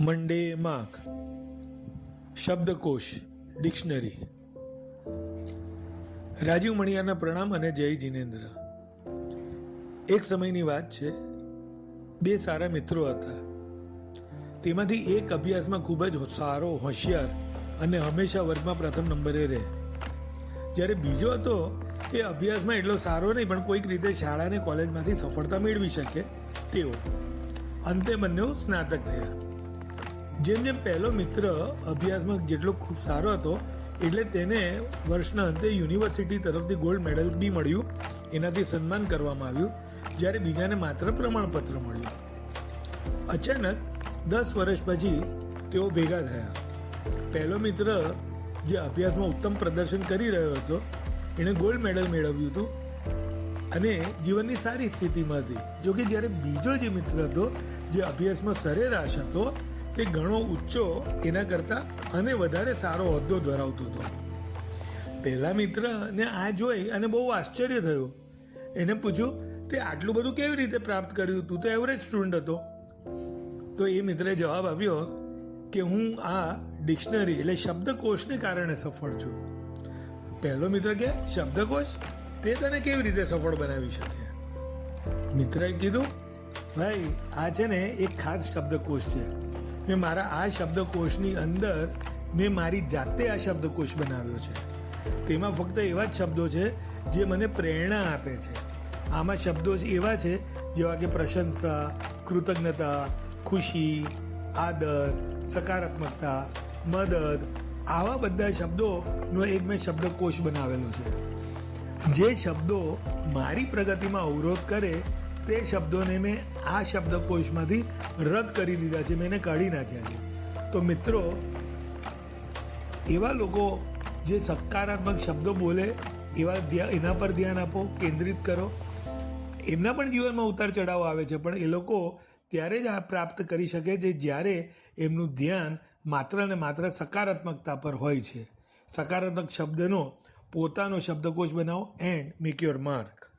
મંડે mark શબ્દકોશ dictionary Rajiv મણિયારના પ્રણામ અને જય જીનેન્દ્ર એક સમયની વાત છે. બે સારા મિત્રો હતા. તેમાંથી એક અભ્યાસમાં ખૂબ જ સારો હોશિયાર અને હંમેશા વર્ગમાં પ્રથમ નંબરે રહે. જ્યારે બીજો હતો, એ અભ્યાસમાં એટલો સારો નહીં, પણ કોઈક રીતે શાળા અને કોલેજમાંથી સફળતા મેળવી શકે તેવો. અંતે બંને સ્નાતક થયા. જેમ જેમ પહેલો મિત્ર અભ્યાસમાં જેટલો ખૂબ સારો હતો, એટલે તેને વર્ષના અંતે યુનિવર્સિટી તરફથી ગોલ્ડ મેડલ બી મળ્યું. એનાથી સન્માન કરવામાં આવ્યું, જ્યારે બીજાને માત્ર પ્રમાણપત્ર મળ્યું. અચાનક દસ વર્ષ પછી તેઓ ભેગા થયા. પહેલો મિત્ર જે અભ્યાસમાં ઉત્તમ પ્રદર્શન કરી રહ્યો હતો, એણે ગોલ્ડ મેડલ મેળવ્યું હતું. અને જીવનની સારી સ્થિતિમાં હતી. જો કે જ્યારે બીજો જે મિત્ર હતો, જે અભ્યાસમાં સરેરાશ હતો તે ઘણો ઊંચો એના કરતા અને વધારે સારો હોદ્દો ધરાવતો હતો. પહેલા મિત્રને આ જોઈ અને બહુ આશ્ચર્ય થયું. એને પૂછ્યું, તે આટલું બધું કેવી રીતે પ્રાપ્ત કર્યું? તું તો એવરેજ સ્ટુડન્ટ હતો. તો એ મિત્રે જવાબ આપ્યો કે, હું આ ડિક્શનરી એટલે શબ્દકોશને કારણે સફળ છું. પહેલો મિત્ર કે, શબ્દકોશ? તે તને કેવી રીતે સફળ બનાવી શકે? મિત્રએ કીધું, ભાઈ, આ છે ને એક ખાસ શબ્દકોશ છે. મેં મારા આ શબ્દકોશની અંદર મેં મારી જાતે આ શબ્દકોશ બનાવ્યો છે. તેમાં ફક્ત એવા જ શબ્દો છે જે મને પ્રેરણા આપે છે. આમાં શબ્દો એવા છે જેવા કે પ્રશંસા, કૃતજ્ઞતા, ખુશી, આદર, સકારાત્મકતા, મદદ. આવા બધા શબ્દોનો એક મેં શબ્દકોશ બનાવેલો છે. જે શબ્દો મારી પ્રગતિમાં અવરોધ કરે તે શબ્દોને મેં આ શબ્દકોશમાંથી રદ કરી દીધા છે, મેં એને કાઢી નાખ્યા છે. તો મિત્રો, એવા લોકો જે સકારાત્મક શબ્દો બોલે, એવા એના પર ધ્યાન આપો, કેન્દ્રિત કરો. એમના પણ જીવનમાં ઉતાર ચઢાવ આવે છે, પણ એ લોકો ત્યારે જ આ પ્રાપ્ત કરી શકે છે જ્યારે એમનું ધ્યાન માત્ર ને માત્ર સકારાત્મકતા પર હોય છે. સકારાત્મક શબ્દનો પોતાનો શબ્દકોશ બનાવો. And make your mark